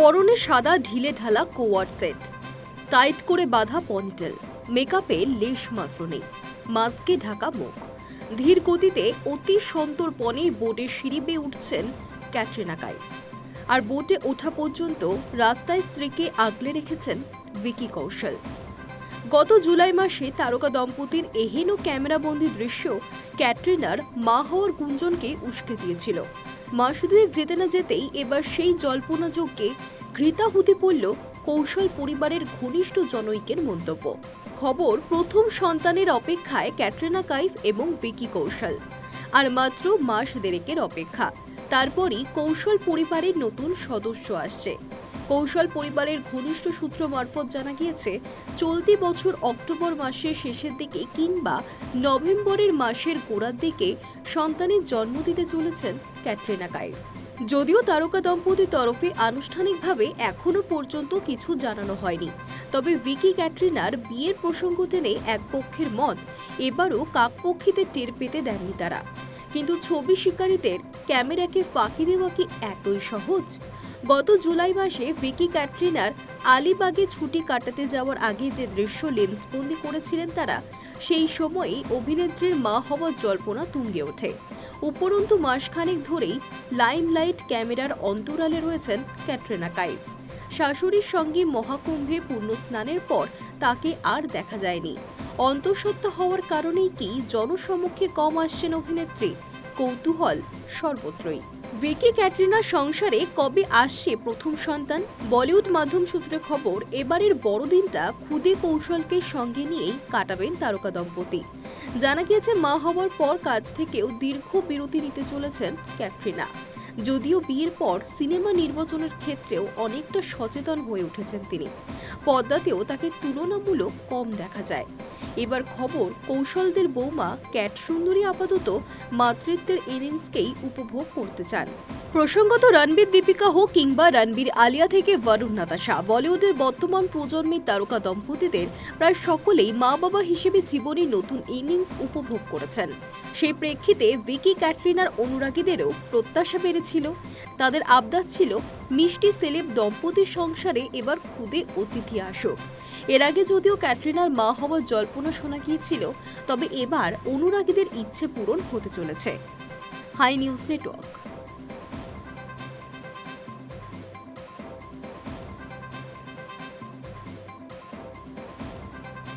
পরনে সাদা ঢিলে ঢালা কোয়ার সেট। টাইট করে বাঁধা পনিটেল। মেকআপে লেশ মাত্র নেই। মাস্কে ঢাকা মুখ। ধীর গতিতে অতি সন্তর্পণে বোটে সিঁড়ি বেয়ে উঠছেন ক্যাটরিনা কাইফ। আর বোটে ওঠা পর্যন্ত রাস্তায় স্ত্রীকে আগলে রেখেছেন ভিকি কৌশল। গত জুলাই মাসে তারকা দম্পতির এহেন ক্যামেরাবন্দি দৃশ্য ক্যাটরিনার মা হওয়ার গুঞ্জনকে উস্কে দিয়েছিল। মাস দুয়েক যেতে না যেতেই এবার সেই জল্পনা যজ্ঞে ঘৃতাহুতি পড়ল কৌশল পরিবারের ঘনিষ্ঠ জনৈকের মন্তব্য। খবর, প্রথম সন্তানের অপেক্ষায় ক্যাটরিনা কাইফ এবং ভিকি কৌশল। আর মাত্র মাস দেড়েকের অপেক্ষা। তারপরই কৌশল পরিবারের নতুন সদস্য আসছে। কৌশল পরিবারের ঘনিষ্ঠ সূত্র মারফত জানা গিয়েছে, চলতি বছর অক্টোবর মাসের শেষের দিকে কিংবা নভেম্বরের মাসের গোড়ার দিকে সন্তানের জন্ম দিতে চলেছেন ক্যাটরিনা কাইফ। যদিও তারকা দম্পতির তরফে আনুষ্ঠানিকভাবে এখনও পর্যন্ত কিছু জানানো হয়নি। তবে ভিকি ক্যাটরিনার বিয়ের প্রসঙ্গ টেনে এক পক্ষের মত এবারও কাকপক্ষীতে টের পেতে দেননি তারা। কিন্তু ছবি শিকারীদের ক্যামেরাকে ফাঁকি দেওয়া কি এতই সহজ? গত জুলাই মাসে ভিকি ক্যাটরিনার আলিবাগে ছুটি কাটাতে যাওয়ার আগে যে দৃশ্য লেন্সবন্দি করেছিলেন তারা, সেই সময়ই অভিনেত্রীর মা হওয়ার জল্পনা তুঙ্গে ওঠে। উপরন্তু মাসখানেক ধরেই লাইমলাইট ক্যামেরার অন্তরালে রয়েছেন ক্যাটরিনা কাইফ। শাশুড়ির সঙ্গে মহাকুম্ভে পূর্ণ স্নানের পর তাকে আর দেখা যায়নি। অন্তঃসত্ত্বা হওয়ার কারণেই কি জনসমক্ষে কম আসছেন অভিনেত্রী? কৌতূহল সর্বত্রই। ভিকি ক্যাটরিনার সংসারে কবে আসছে প্রথম সন্তান? বলিউড মাধ্যম সূত্রে খবর, এবারের বড়দিনটা খুদে কৌশলকে সঙ্গে নিয়েই কাটাবেন তারকা দম্পতি। জানা গিয়েছে, মা হওয়ার পর কাজ থেকেও দীর্ঘ বিরতি নিতে চলেছেন ক্যাটরিনা। যদিও বিয়ের পর সিনেমা নির্বাচনের ক্ষেত্রেও অনেকটা সচেতন হয়ে উঠেছেন তিনি। পদ্মাতেও তাকে তুলনামূলক কম দেখা যায়। এবার খবর, কৌশলদের বৌমা ক্যাট সুন্দরী আপাতত মাতৃত্বের ইনিংসকেই উপভোগ করতে চান। প্রসঙ্গত রণবীর দীপিকা হোক কিংবা রণবীর আলিয়া থেকে বরুণ নাতাশা, বলিউডের বর্তমান প্রজন্মের তারকা দম্পতিদের প্রায় সকলেই মা বাবা হিসেবে জীবনে নতুন ইনিংস উপভোগ করেছেন। সেই প্রেক্ষিতে ভিকি ক্যাটরিনার অনুরাগীদেরও প্রত্যাশা বেড়েছিল। তাদের আবদার ছিল মিষ্টি সেলেব দম্পতির সংসারে এবার খুদে অতিথি আসুক এর আগে যদিও ক্যাটরিনার মা হওয়ার জল্পনা শোনা গিয়েছিল, তবে এবার অনুরাগীদের ইচ্ছে পূরণ হতে চলেছে। Hi news network.